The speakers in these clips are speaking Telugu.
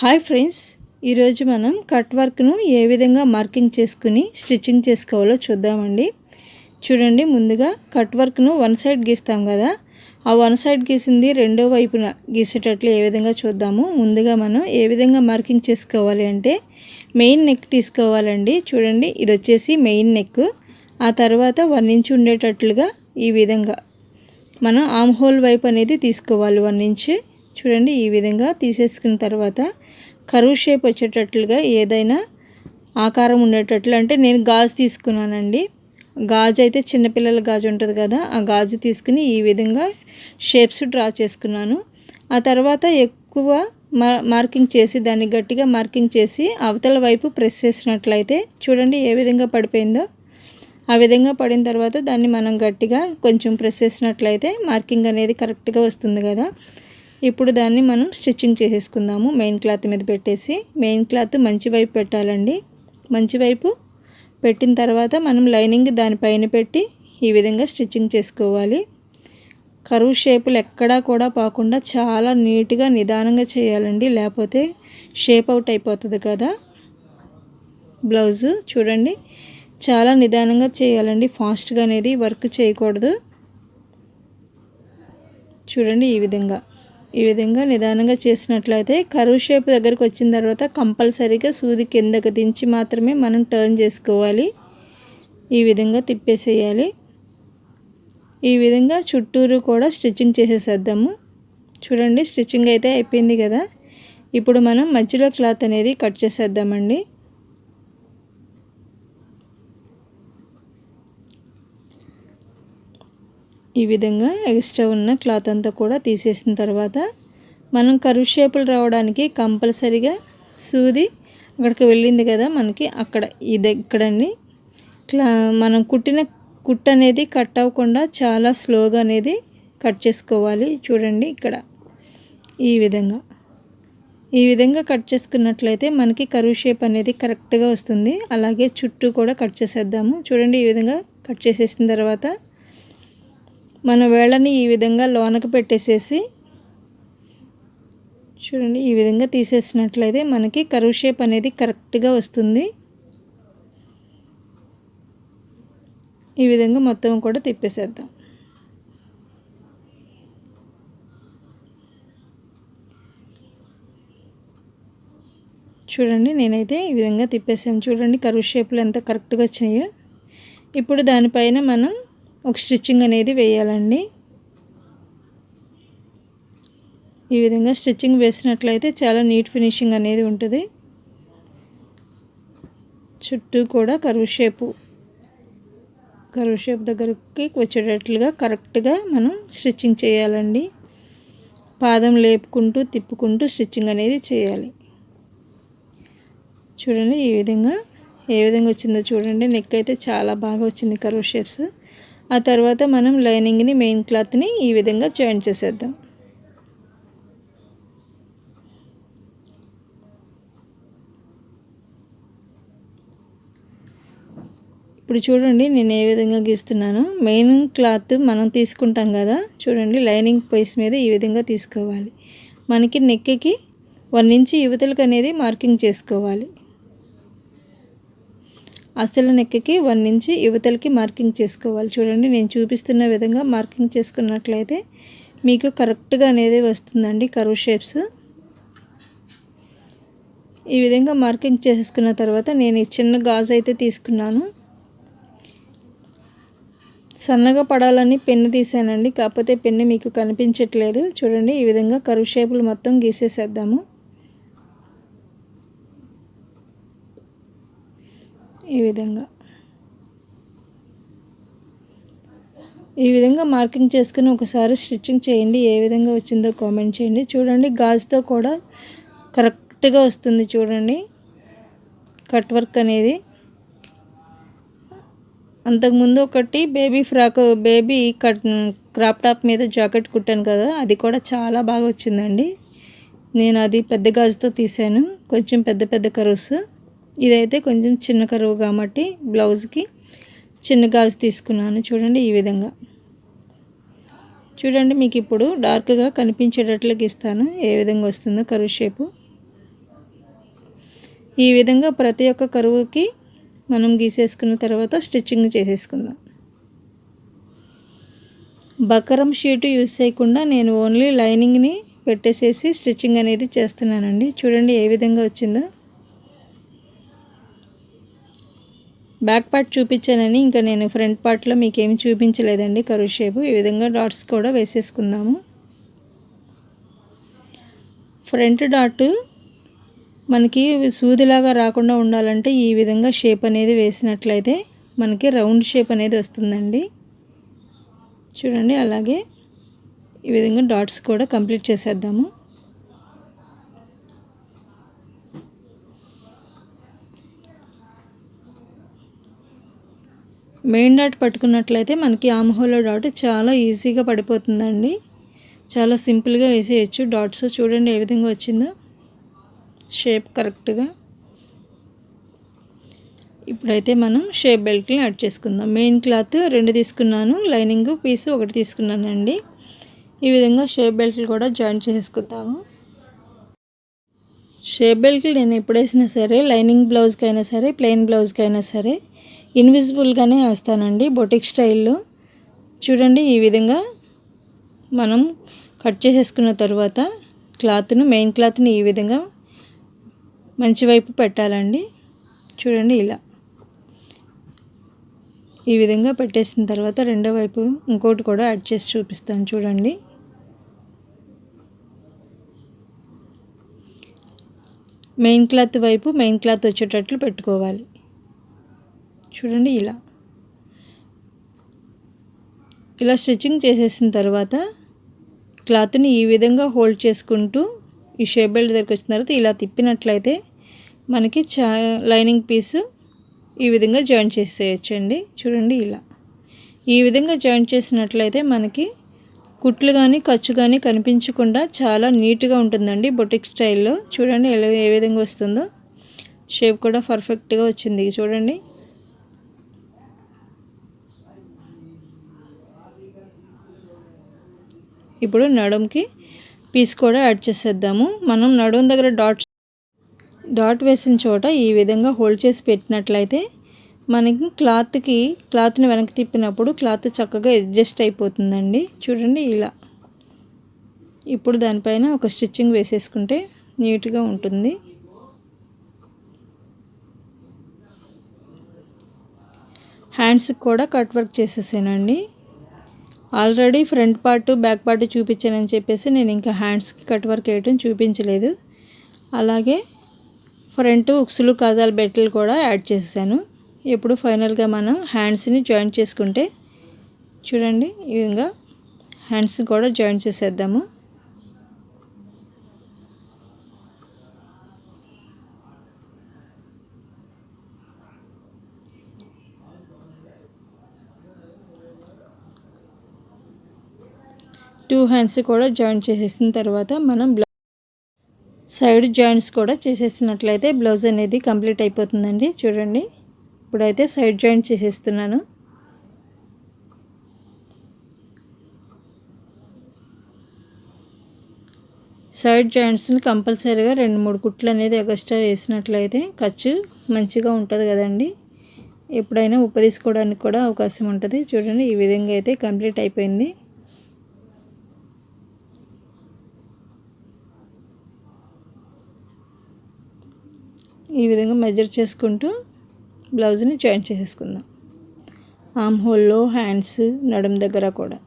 హాయ్ ఫ్రెండ్స్ ఈరోజు మనం కట్ వర్క్ను ఏ విధంగా మార్కింగ్ చేసుకుని స్టిచ్చింగ్ చేసుకోవాలో చూద్దామండి. చూడండి ముందుగా కట్ వర్క్ను వన్ సైడ్ గీస్తాం కదా. ఆ వన్ సైడ్ గీసింది రెండో వైపున గీసేటట్లు ఏ విధంగా చూద్దాము. ముందుగా మనం ఏ విధంగా మార్కింగ్ చేసుకోవాలి అంటే మెయిన్ నెక్ తీసుకోవాలండి. చూడండి ఇది వచ్చేసి మెయిన్ నెక్. ఆ తర్వాత వన్ ఇంచ్ ఉండేటట్లుగా ఈ విధంగా. మనం ఆమ్ హోల్ వైపు అనేది తీసుకోవాలి వన్ ఇంచ్. చూడండి ఈ విధంగా తీసేసుకున్న తర్వాత కరువు షేప్ వచ్చేటట్లుగా ఏదైనా ఆకారం ఉండేటట్లు అంటే నేను గాజు తీసుకున్నానండి. గాజు అయితే చిన్నపిల్లల గాజు ఉంటుంది కదా ఆ గాజు తీసుకుని ఈ విధంగా షేప్స్ డ్రా చేసుకున్నాను. ఆ తర్వాత ఎక్కువ మార్కింగ్ చేసి దాన్ని గట్టిగా మార్కింగ్ చేసి అవతల వైపు ప్రెస్ చేసినట్లయితే చూడండి ఏ విధంగా పడిపోయిందో. ఆ విధంగా పడిన తర్వాత దాన్ని మనం గట్టిగా కొంచెం ప్రెస్ చేసినట్లయితే మార్కింగ్ అనేది కరెక్ట్గా వస్తుంది కదా. ఇప్పుడు దాన్ని మనం స్టిచ్చింగ్ చేసేసుకుందాము. మెయిన్ క్లాత్ మీద పెట్టేసి మెయిన్ క్లాత్ మంచి వైపు పెట్టాలండి. మంచి వైపు పెట్టిన తర్వాత మనం లైనింగ్ దానిపైన పెట్టి ఈ విధంగా స్టిచ్చింగ్ చేసుకోవాలి. కరువు షేపులు ఎక్కడా కూడా పోకుండా చాలా నీట్గా నిదానంగా చేయాలండి. లేకపోతే షేప్ అవుట్ అయిపోతుంది కదా. బ్లౌజు చూడండి. చాలా నిదానంగా చేయాలండి. ఫాస్ట్గా అనేది వర్క్ చేయకూడదు. చూడండి ఈ విధంగా. ఈ విధంగా నిదానంగా చేసినట్లయితే కరువు షేప్ దగ్గరికి వచ్చిన తర్వాత కంపల్సరీగా సూది కిందకు దించి మాత్రమే మనం టర్న్ చేసుకోవాలి. ఈ విధంగా తిప్పేసేయాలి. ఈ విధంగా చుట్టూరు కూడా స్టిచ్చింగ్ చేసేసేద్దాము. చూడండి స్టిచ్చింగ్ అయితే అయిపోయింది కదా. ఇప్పుడు మనం మధ్యలో క్లాత్ అనేది కట్ చేసేద్దామండి. ఈ విధంగా ఎక్స్ట్రా ఉన్న క్లాత్ అంతా కూడా తీసేసిన తర్వాత మనం కరువు షేపులు రావడానికి కంపల్సరిగా సూది అక్కడికి వెళ్ళింది కదా మనకి అక్కడ ఇది ఇక్కడని క్లా మనం కుట్టిన కుట్ అనేది కట్ అవ్వకుండా చాలా స్లోగా అనేది కట్ చేసుకోవాలి. చూడండి ఇక్కడ ఈ విధంగా. ఈ విధంగా కట్ చేసుకున్నట్లయితే మనకి కరువు షేప్ అనేది కరెక్ట్గా వస్తుంది. అలాగే చుట్టూ కూడా కట్ చేసేద్దాము. చూడండి ఈ విధంగా కట్ చేసేసిన తర్వాత మన వేళ్ళని ఈ విధంగా లోనకు పెట్టేసేసి చూడండి ఈ విధంగా తీసేసినట్లయితే మనకి కరువు షేప్ అనేది కరెక్ట్గా వస్తుంది. ఈ విధంగా మొత్తం కూడా తిప్పేసేద్దాం. చూడండి నేనైతే ఈ విధంగా తిప్పేసాను. చూడండి కరువు షేప్లు ఎంత కరెక్ట్గా వచ్చినాయో. ఇప్పుడు దానిపైన మనం ఒక స్టిచ్చింగ్ అనేది వేయాలండి. ఈ విధంగా స్టిచ్చింగ్ వేసినట్లయితే చాలా నీట్ ఫినిషింగ్ అనేది ఉంటుంది. చుట్టూ కూడా కరువు షేపు కరువు షేప్ దగ్గరికి వచ్చేటట్లుగా కరెక్ట్గా మనం స్టిచ్చింగ్ చేయాలండి. పాదం లేపుకుంటూ తిప్పుకుంటూ స్టిచ్చింగ్ అనేది చేయాలి. చూడండి ఈ విధంగా ఏ విధంగా వచ్చిందో చూడండి. నెక్ అయితే చాలా బాగా వచ్చింది కరువు షేప్స్. ఆ తర్వాత మనం లైనింగ్ని మెయిన్ క్లాత్ని ఈ విధంగా జాయిన్ చేసేద్దాం. ఇప్పుడు చూడండి నేను ఏ విధంగా గీస్తున్నాను. మెయిన్ క్లాత్ మనం తీసుకుంటాం కదా చూడండి లైనింగ్ పైస్ మీద ఈ విధంగా తీసుకోవాలి. మనకి నెక్కి వన్ ఇంచ్ యువతలకు అనేది మార్కింగ్ చేసుకోవాలి. అసలు నెక్కకి వన్ నుంచి యువతలకి మార్కింగ్ చేసుకోవాలి. చూడండి నేను చూపిస్తున్న విధంగా మార్కింగ్ చేసుకున్నట్లయితే మీకు కరెక్ట్గా అనేది వస్తుందండి కరువు షేప్స్. ఈ విధంగా మార్కింగ్ చేసుకున్న తర్వాత నేను ఈ చిన్న గాజు అయితే తీసుకున్నాను. సన్నగా పడాలని పెన్ను తీసానండి కాకపోతే పెన్ను మీకు కనిపించట్లేదు. చూడండి ఈ విధంగా కరువు షేపులు మొత్తం గీసేసేద్దాము. ఈ విధంగా. ఈ విధంగా మార్కింగ్ చేసుకుని ఒకసారి స్టిచ్చింగ్ చేయండి ఏ విధంగా వచ్చిందో కామెంట్ చేయండి. చూడండి గాజుతో కూడా కరెక్ట్గా వస్తుంది చూడండి. కట్ వర్క్ అనేది. అంతకుముందు ఒకటి baby frock baby cut crop top మీద జాకెట్ కుట్టాను కదా అది కూడా చాలా బాగా వచ్చిందండి. నేను అది పెద్ద గాజుతో తీసాను కొంచెం పెద్ద పెద్ద కరువుస్. ఇదైతే కొంచెం చిన్న కరువు కాబట్టి బ్లౌజ్కి చిన్న గాజు తీసుకున్నాను చూడండి ఈ విధంగా. చూడండి మీకు ఇప్పుడు డార్క్గా కనిపించేటట్లు గీస్తాను ఏ విధంగా వస్తుందో కరువు షేపు. ఈ విధంగా ప్రతి ఒక్క కరువుకి మనం గీసేసుకున్న తర్వాత స్టిచ్చింగ్ చేసేసుకుందాం. బకరం షీటు యూస్ చేయకుండా నేను ఓన్లీ లైనింగ్ని పెట్టేసేసి స్టిచ్చింగ్ అనేది చేస్తున్నానండి. చూడండి ఏ విధంగా వచ్చిందో. బ్యాక్ పార్ట్ చూపించానని ఇంకా నేను ఫ్రంట్ పార్ట్లో మీకు ఏమి చూపించలేదండి కరువు షేపు ఈ విధంగా డాట్స్ కూడా వేసేసుకుందాము. ఫ్రంట్ డాట్ మనకి సూదిలాగా రాకుండా ఉండాలంటే ఈ విధంగా షేప్ అనేది వేసినట్లయితే మనకి రౌండ్ షేప్ అనేది వస్తుందండి. చూడండి అలాగే ఈ విధంగా డాట్స్ కూడా కంప్లీట్ చేసేద్దాము. మెయిన్ డాట్ పట్టుకున్నట్లయితే మనకి ఆమ్హోలో డాట్ చాలా ఈజీగా పడిపోతుందండి. చాలా సింపుల్గా వేసేయచ్చు. డాట్స్ చూడండి ఏ విధంగా వచ్చిందో. షేప్ కరెక్ట్గా. ఇప్పుడైతే మనం షేప్ బెల్ట్ని యాడ్ చేసుకుందాం. మెయిన్ క్లాత్ రెండు తీసుకున్నాను. లైనింగ్ పీస్ ఒకటి తీసుకున్నానండి. ఈ విధంగా షేప్ బెల్ట్లు కూడా జాయిన్ చేసుకుందాము. షేప్ బెల్ట్లు నేను ఎప్పుడు సరే లైనింగ్ బ్లౌజ్కి అయినా సరే ప్లెయిన్ బ్లౌజ్కి అయినా సరే ఇన్విజిబుల్గానే వేస్తానండి బొటిక్ స్టైల్లో. చూడండి ఈ విధంగా మనం కట్ చేసేసుకున్న తర్వాత క్లాత్ను మెయిన్ క్లాత్ని ఈ విధంగా మంచి వైపు పెట్టాలండి. చూడండి ఇలా. ఈ విధంగా పెట్టేసిన తర్వాత రెండో వైపు ఇంకోటి కూడా యాడ్ చేసి చూపిస్తాను చూడండి. మెయిన్ క్లాత్ వైపు మెయిన్ క్లాత్ వచ్చేటట్లు పెట్టుకోవాలి. చూడండి ఇలా. ఇలా స్టిచ్చింగ్ చేసేసిన తర్వాత క్లాత్ని ఈ విధంగా హోల్డ్ చేసుకుంటూ ఈ షేప్ బెల్ట్ దగ్గరికి వచ్చిన తర్వాత ఇలా తిప్పినట్లయితే మనకి చా లైనింగ్ పీసు ఈ విధంగా జాయిన్ చేసేయచ్చండి. చూడండి ఇలా. ఈ విధంగా జాయిన్ చేసినట్లయితే మనకి కుట్లు కానీ ఖర్చు కానీ కనిపించకుండా చాలా నీట్గా ఉంటుందండి బొటిక్ స్టైల్లో. చూడండి ఎలా ఏ విధంగా వస్తుందో. షేప్ కూడా పర్ఫెక్ట్గా వచ్చింది. చూడండి. ఇప్పుడు నడుంకి పీస్ కూడా యాడ్ చేసేద్దాము. మనం నడుం దగ్గర డాట్ డాట్ వేసిన చోట ఈ విధంగా హోల్డ్ చేసి పెట్టినట్లయితే మనకి క్లాత్కి క్లాత్ని వెనక్కి తిప్పినప్పుడు క్లాత్ చక్కగా అడ్జస్ట్ అయిపోతుందండి. చూడండి ఇలా. ఇప్పుడు దానిపైన ఒక స్టిచ్చింగ్ వేసేసుకుంటే నీట్గా ఉంటుంది. హ్యాండ్స్కి కూడా కట్ వర్క్ చేసేసానండి. Already front part back part చూపించానని చెప్పేసి నేను ఇంకా హ్యాండ్స్కి కట్ వర్క్ వేయటం చూపించలేదు. అలాగే ఫ్రంట్ ఉక్సులు కాజాల బెట్టలు కూడా యాడ్ చేసాను ఇప్పుడు ఫైనల్గా మనం హ్యాండ్స్ని జాయింట్ చేసుకుంటే చూడండి ఈ విధంగా హ్యాండ్స్ కూడా జాయింట్ చేసేద్దాము. టూ హ్యాండ్స్ కూడా జాయింట్ చేసేసిన తర్వాత మనం సైడ్ జాయింట్స్ కూడా చేసేసినట్లయితే బ్లౌజ్ అనేది కంప్లీట్ అయిపోతుందండి. చూడండి. ఇప్పుడైతే సైడ్ జాయింట్ చేసేస్తున్నాను. సైడ్ జాయింట్స్ని కంపల్సరీగా రెండు మూడు కుట్లు అనేది ఎగస్ట్రా వేసినట్లయితే ఖర్చు మంచిగా ఉంటుంది కదండి. ఎప్పుడైనా ఉపదీసుకోవడానికి కూడా అవకాశం ఉంటుంది. చూడండి. ఈ విధంగా అయితే కంప్లీట్ అయిపోయింది. ఈ విధంగా మెజర్ చేసుకుంటూ బ్లౌజ్ని జాయిన్ చేసేసుకుందాం. ఆమ్ హోల్లో హ్యాండ్స్ నడుం దగ్గర కూడా.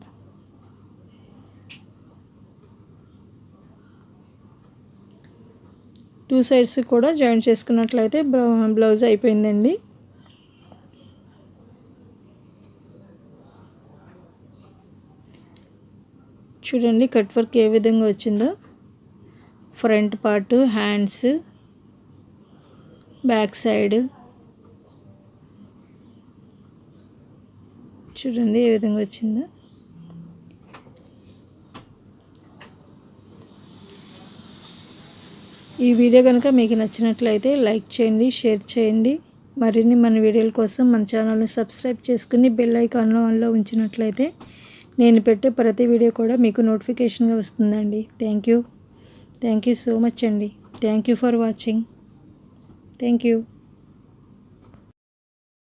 టూ సైడ్స్ కూడా జాయిన్ చేసుకున్నట్లయితే బ్లౌజ్ అయిపోయిందండి. చూడండి కట్ వర్క్ ఏ విధంగా వచ్చిందో. Front part hands back side. చూడండి ఏ విధంగా వచ్చిందో. ఈ వీడియో కనుక మీకు నచ్చినట్లయితే లైక్ చేయండి షేర్ చేయండి. మరిన్ని మన వీడియోల కోసం మన ఛానల్ని సబ్స్క్రైబ్ చేసుకుని బెల్ ఐకాన్లో ఆన్లో ఉంచినట్లయితే నేను పెట్టే ప్రతి వీడియో కూడా మీకు నోటిఫికేషన్గా వస్తుందండి. Thank you. Thank you so much అండి. Thank you for watching. Thank you